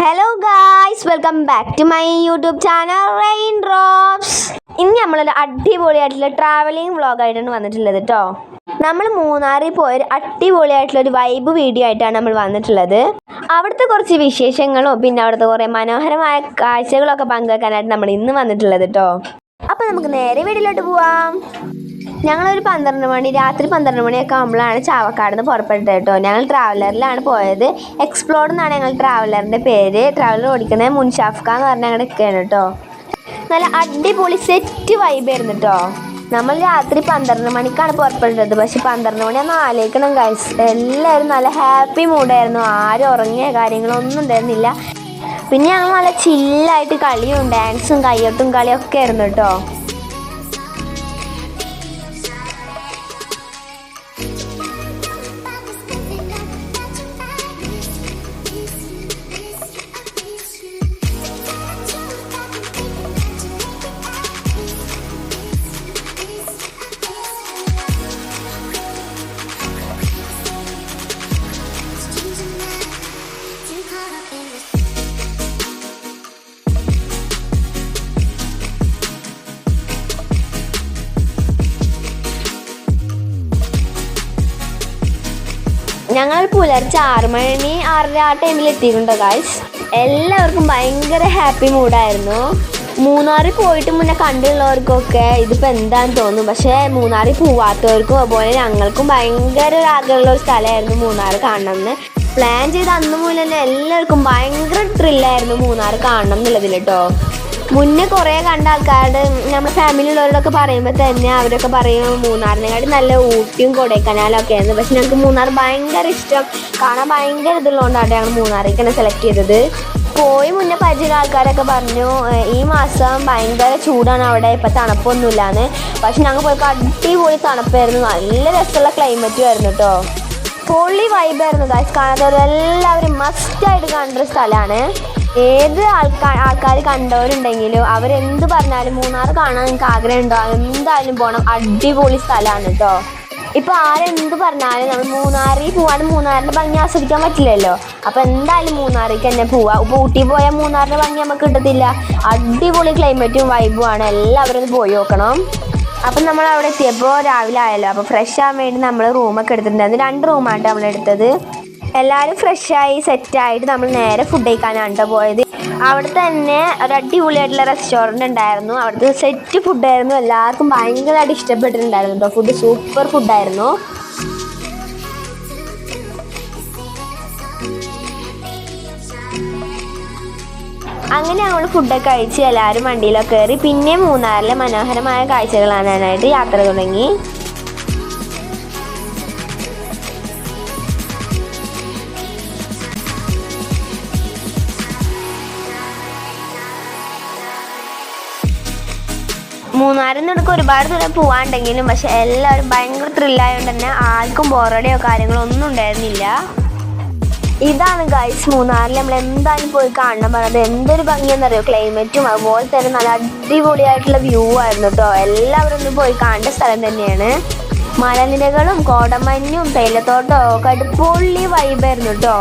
Hello guys welcome back to my YouTube channel rain drops ഇന്ന് നമ്മളൊരു അടിപൊളിയായിട്ടുള്ള travelling വ്ളോഗായിട്ടാണ് വന്നിട്ടുള്ളത് കേട്ടോ നമ്മൾ മൂന്നാറിൽ പോയൊരു അടിപൊളിയായിട്ടുള്ള ഒരു വൈബ് വീഡിയോ ആയിട്ടാണ് നമ്മൾ വന്നിട്ടുള്ളത്. അവിടുത്തെ കുറച്ച് വിശേഷങ്ങളും പിന്നെ അവിടുത്തെ കുറേ മനോഹരമായ കാഴ്ചകളൊക്കെ പങ്കുവെക്കാനായിട്ട് നമ്മൾ ഇന്ന് വന്നിട്ടുള്ളത് കേട്ടോ അപ്പോൾ നമുക്ക് നേരെ വീട്ടിലോട്ട് പോവാം. ഞങ്ങളൊരു പന്ത്രണ്ട് മണി രാത്രി പന്ത്രണ്ട് മണിയൊക്കെ ആകുമ്പോഴാണ് ചാവക്കാട് നിന്ന് പുറപ്പെട്ടത് കേട്ടോ. ഞങ്ങൾ ട്രാവലറിലാണ് പോയത്. എക്സ്പ്ലോർ എന്നാണ് ഞങ്ങൾ ട്രാവലറിന്റെ പേര്. ട്രാവലർ ഓടിക്കുന്നത് മുൻഷാഫ്ക എന്ന് പറഞ്ഞ ഞങ്ങളുടെ ഒക്കെയാണ് കേട്ടോ. നല്ല അടിപൊളി സെറ്റ് വൈബായിരുന്നു കേട്ടോ. നമ്മൾ രാത്രി പന്ത്രണ്ട് മണിക്കാണ് പുറപ്പെട്ടത്. പക്ഷെ പന്ത്രണ്ട് മണി ഒന്ന് ആലോചിക്കണം എല്ലാവരും നല്ല ഹാപ്പി മൂഡായിരുന്നു ആരും ഉറങ്ങിയ കാര്യങ്ങളൊന്നും ഉണ്ടായിരുന്നില്ല. പിന്നെ ഞങ്ങൾ നല്ല ചില്ലായിട്ട് കളിയും ഡാൻസും കയ്യൊട്ടും കളിയൊക്കെ ആയിരുന്നു കേട്ടോ. ഞങ്ങൾ പുലർച്ചെ ആറ് മണി ആറര ആ ടൈമിൽ എത്തിയിട്ടുണ്ടോ ഗായ്സ് എല്ലാവർക്കും ഭയങ്കര ഹാപ്പി മൂഡായിരുന്നു മൂന്നാറിൽ പോയിട്ട് മുന്നേ കണ്ടുള്ളവർക്കൊക്കെ ഇതിപ്പോൾ എന്താന്ന് തോന്നും പക്ഷേ മൂന്നാറിൽ പോവാത്തവർക്കും അതുപോലെ ഞങ്ങൾക്കും ഭയങ്കര ആഗ്രഹമുള്ള ഒരു സ്ഥലമായിരുന്നു മൂന്നാർ കാണണം എന്ന് പ്ലാൻ ചെയ്ത അന്ന് മുതൽ തന്നെ എല്ലാവർക്കും ഭയങ്കര ത്രില്ലായിരുന്നു മൂന്നാർ കാണണം എന്നുള്ളതിൽ കേട്ടോ മുന്നേ കുറേ കണ്ട ആൾക്കാരുടെ നമ്മുടെ ഫാമിലിയിലുള്ളവരൊക്കെ പറയുമ്പോൾ തന്നെ അവരൊക്കെ പറയും മൂന്നാറിനെക്കാട്ടി നല്ല ഊട്ടിയും കൊടൈക്കനാലും ഒക്കെ ആയിരുന്നു. പക്ഷെ ഞങ്ങൾക്ക് മൂന്നാർ ഭയങ്കര ഇഷ്ടം. കാണാൻ ഭയങ്കര ഇതുള്ളതുകൊണ്ടാണ് ഞങ്ങൾ മൂന്നാറേക്കാണ് സെലക്ട് ചെയ്തത്. പോയി മുന്നേ പരിചയ ആൾക്കാരൊക്കെ പറഞ്ഞു ഈ മാസം ഭയങ്കര ചൂടാണ് അവിടെ ഇപ്പം തണുപ്പൊന്നുമില്ലാന്ന്. പക്ഷെ ഞങ്ങൾ പോയപ്പോൾ അടിപൊളി തണുപ്പായിരുന്നു. നല്ല രസമുള്ള ക്ലൈമറ്റും ആയിരുന്നു കേട്ടോ പൊള്ളി വൈബായിരുന്നു ഗായ്സ് കാണാത്തവരെല്ലാവരും മസ്റ്റായിട്ട് കാണേണ്ട ഒരു സ്ഥലമാണ്. ഏത് ആൾക്കാർ ആൾക്കാർ കണ്ടവരുണ്ടെങ്കിലും അവരെന്ത് പറഞ്ഞാലും മൂന്നാർ കാണാൻ നിങ്ങൾക്ക് ആഗ്രഹം ഉണ്ടോ എന്തായാലും പോകണം അടിപൊളി സ്ഥലമാണ് കേട്ടോ ഇപ്പൊ ആരെന്ത് പറഞ്ഞാലും നമ്മൾ മൂന്നാറിൽ പോവാണ്ട് മൂന്നാറിന്റെ ഭംഗി ആസ്വദിക്കാൻ പറ്റില്ലല്ലോ. അപ്പോൾ എന്തായാലും മൂന്നാറിലേക്ക് തന്നെ പോവാ. ഇപ്പൊ ഊട്ടി പോയാൽ മൂന്നാറിന്റെ ഭംഗി നമുക്ക് കിട്ടത്തില്ല. അടിപൊളി ക്ലൈമറ്റും വൈബും ആണ്. എല്ലാവരും പോയി നോക്കണം. അപ്പം നമ്മൾ അവിടെ എത്തിയപ്പോൾ രാവിലെ ആയല്ലോ. അപ്പോൾ ഫ്രഷ് ആവാൻ വേണ്ടി നമ്മൾ റൂമൊക്കെ എടുത്തിട്ടുണ്ടായിരുന്നു രണ്ട് റൂമാണ് നമ്മൾ എടുത്തത്. എല്ലാവരും ഫ്രഷായി സെറ്റായിട്ട് നമ്മൾ നേരെ ഫുഡ് കഴിക്കാനാണ് കേട്ടോ പോയത്. അവിടെ തന്നെ ഒരു അടിപൊളിയായിട്ടുള്ള റെസ്റ്റോറന്റ് ഉണ്ടായിരുന്നു. അവിടുത്തെ സെറ്റ് ഫുഡായിരുന്നു എല്ലാവർക്കും ഭയങ്കരമായിട്ട് ഇഷ്ടപ്പെട്ടിട്ടുണ്ടായിരുന്നു ഫുഡ് സൂപ്പർ ഫുഡായിരുന്നു അങ്ങനെ ഞങ്ങൾ ഫുഡൊക്കെ കഴിച്ച് എല്ലാവരും വണ്ടിയിലൊക്കെ കയറി. പിന്നെ മൂന്നാറിലെ മനോഹരമായ കാഴ്ചകൾ കാണാനായിട്ട് യാത്ര തുടങ്ങി. മൂന്നാറിൽ നിന്ന് ഒരുപാട് ദൂരം പോവാണ്ടെങ്കിലും പക്ഷെ എല്ലാവരും ഭയങ്കര ത്രില്ലായതുകൊണ്ട് തന്നെ ആർക്കും ബോറടിയോ കാര്യങ്ങളോ ഒന്നും ഉണ്ടായിരുന്നില്ല. ഇതാണ് ഗൈസ് മൂന്നാറിൽ നമ്മൾ എന്തായാലും പോയി കാണണം പറഞ്ഞത്. എന്തൊരു ഭംഗിയെന്നറിയോ ക്ലൈമറ്റും അതുപോലെ തന്നെ നല്ല അടിപൊളിയായിട്ടുള്ള വ്യൂ ആയിരുന്നു കേട്ടോ എല്ലാവരും ഒന്ന് പോയി കാണേണ്ട സ്ഥലം തന്നെയാണ്. മലനിരകളും കോടമഞ്ഞും തേയിലത്തോട്ടവും ഒക്കെ അടിപൊളി വൈബായിരുന്നു കേട്ടോ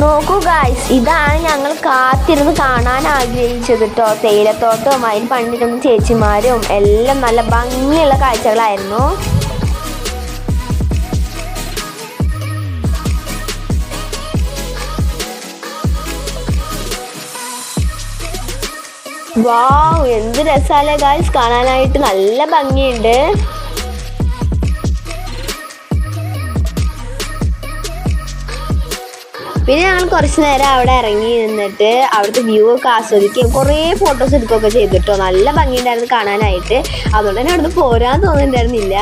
നോക്കൂ ഗായ്സ് ഇതാണ് ഞങ്ങൾ കാത്തിരുന്ന് കാണാൻ ആഗ്രഹിച്ചത് കേട്ടോ തേയിലത്തോട്ടവും അതിൽ പണ്ടിരുന്ന ചേച്ചിമാരും എല്ലാം നല്ല ഭംഗിയുള്ള കാഴ്ചകളായിരുന്നു. വാവ് എന്ത് രസാലേ ഗായ്സ് കാണാനായിട്ട് നല്ല ഭംഗിയുണ്ട്. പിന്നെ ഞങ്ങൾ കുറച്ച് നേരം അവിടെ ഇറങ്ങി നിന്നിട്ട് അവിടുത്തെ വ്യൂ ഒക്കെ ആസ്വദിക്കുകയും കുറേ ഫോട്ടോസ് എടുക്കുകയൊക്കെ ചെയ്തിട്ടോ. നല്ല ഭംഗിയുണ്ടായിരുന്നു കാണാനായിട്ട്. അതുകൊണ്ട് തന്നെ അവിടുന്ന് പോരാൻ തോന്നുന്നുണ്ടായിരുന്നില്ല.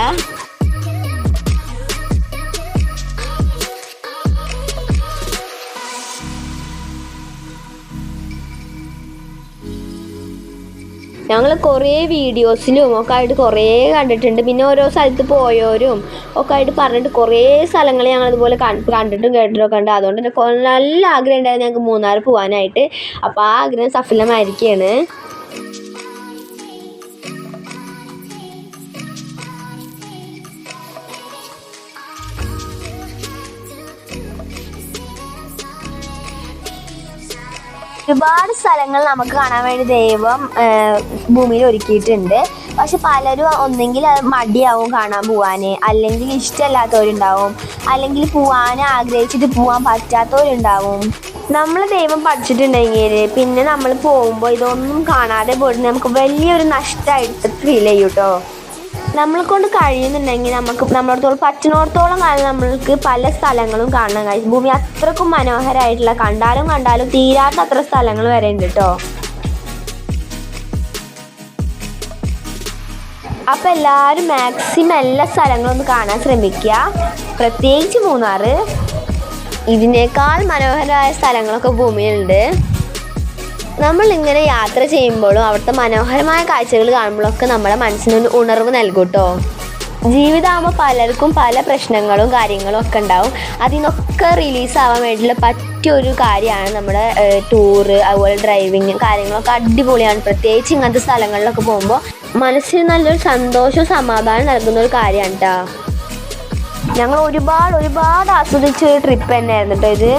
ഞങ്ങൾ കുറേ വീഡിയോസിലും ഒക്കെ ആയിട്ട് കുറേ കണ്ടിട്ടുണ്ട്. പിന്നെ ഓരോ സ്ഥലത്ത് പോയവരും ഒക്കെ ആയിട്ട് പറഞ്ഞിട്ട് കുറേ സ്ഥലങ്ങൾ ഞങ്ങൾ ഇതുപോലെ കണ്ട് കണ്ടിട്ടും കേട്ടിട്ടും ഒക്കെ ഉണ്ട്. അതുകൊണ്ട് തന്നെ നല്ല ആഗ്രഹം ഉണ്ടായിരുന്നു ഞങ്ങൾക്ക് മൂന്നാർ പോകാനായിട്ട് അപ്പോൾ ആ ആഗ്രഹം സഫലമായിരിക്കുകയാണ് ഒരുപാട് സ്ഥലങ്ങൾ നമുക്ക് കാണാൻ വേണ്ടി ദൈവം ഭൂമിയിൽ ഒരുക്കിയിട്ടുണ്ട്. പക്ഷെ പലരും ഒന്നെങ്കിൽ മടിയാവും കാണാൻ പോവാന്. അല്ലെങ്കിൽ ഇഷ്ടമല്ലാത്തവരുണ്ടാവും. അല്ലെങ്കിൽ പോവാൻ ആഗ്രഹിച്ചിട്ട് പോവാൻ പറ്റാത്തവരുണ്ടാവും. നമ്മൾ ദൈവം പഠിച്ചിട്ടുണ്ടെങ്കിൽ പിന്നെ നമ്മൾ പോകുമ്പോൾ ഇതൊന്നും കാണാതെ പോയിട്ട് നമുക്ക് വലിയൊരു നഷ്ടമായിട്ട് ഫീൽ ചെയ്യും കേട്ടോ നമ്മളെ കൊണ്ട് കഴിയുന്നുണ്ടെങ്കിൽ നമുക്ക് നമ്മളോടത്തോളം പറ്റുന്നിടത്തോളം കാലം നമ്മൾക്ക് പല സ്ഥലങ്ങളും കാണാൻ കഴിയും ഭൂമി അത്രക്കും മനോഹരമായിട്ടുള്ള കണ്ടാലും കണ്ടാലും തീരാത്ത അത്ര സ്ഥലങ്ങൾ വരെ ഉണ്ട് കേട്ടോ അപ്പം എല്ലാവരും മാക്സിമം എല്ലാ സ്ഥലങ്ങളും ഒന്ന് കാണാൻ ശ്രമിക്കുക. പ്രത്യേകിച്ച് മൂന്നാറ്. ഇതിനേക്കാൾ മനോഹരമായ സ്ഥലങ്ങളൊക്കെ ഭൂമിയിലുണ്ട്. നമ്മൾ ഇങ്ങനെ യാത്ര ചെയ്യുമ്പോഴും അവിടുത്തെ മനോഹരമായ കാഴ്ചകൾ കാണുമ്പോഴൊക്കെ നമ്മുടെ മനസ്സിനൊരു ഉണർവ് നൽകൂട്ടോ. കേട്ടോ ജീവിതമാകുമ്പോൾ പലർക്കും പല പ്രശ്നങ്ങളും കാര്യങ്ങളും ഒക്കെ ഉണ്ടാവും. അതിനൊക്കെ റിലീസ് ആവാൻ വേണ്ടിയിട്ടുള്ള പറ്റിയൊരു കാര്യമാണ് നമ്മുടെ ടൂറ് അതുപോലെ ഡ്രൈവിങ് കാര്യങ്ങളൊക്കെ അടിപൊളിയാണ്. പ്രത്യേകിച്ച് ഇങ്ങനത്തെ സ്ഥലങ്ങളിലൊക്കെ പോകുമ്പോൾ മനസ്സിന് നല്ലൊരു സന്തോഷവും സമാധാനം നൽകുന്ന ഒരു കാര്യമാണ് കേട്ടോ ഞങ്ങൾ ഒരുപാട് ഒരുപാട് ആസ്വദിച്ച ഒരു ട്രിപ്പ് തന്നെയായിരുന്നു കേട്ടോ ഇത്.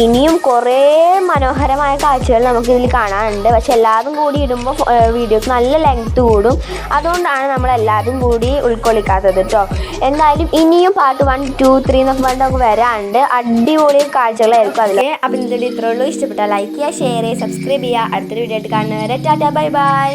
ഇനിയും കുറേ മനോഹരമായ കാഴ്ചകൾ നമുക്ക് ഇതിൽ കാണാനുണ്ട്. പക്ഷെ എല്ലാവരും കൂടി ഇടുമ്പോൾ വീഡിയോക്ക് നല്ല ലെങ്ത് കൂടും. അതുകൊണ്ടാണ് നമ്മൾ എല്ലാവരും കൂടി ഉൾക്കൊള്ളിക്കാത്തത് കേട്ടോ എന്തായാലും ഇനിയും പാർട്ട് വൺ ടു ത്രീ എന്നൊക്കെ പറഞ്ഞിട്ട് നമുക്ക് വരാനുണ്ട്. അടിപൊളി കാഴ്ചകളായിരിക്കും അതിൽ അപ്പം ഇതിൽ ഇത്രേ ഉള്ളൂ. ഇഷ്ടപ്പെട്ടാൽ ലൈക്ക് ചെയ്യുക ഷെയർ ചെയ്യുക സബ്സ്ക്രൈബ് ചെയ്യുക. അടുത്തൊരു വീഡിയോ ആയിട്ട് കാണുന്നവരെ. Tata bye bye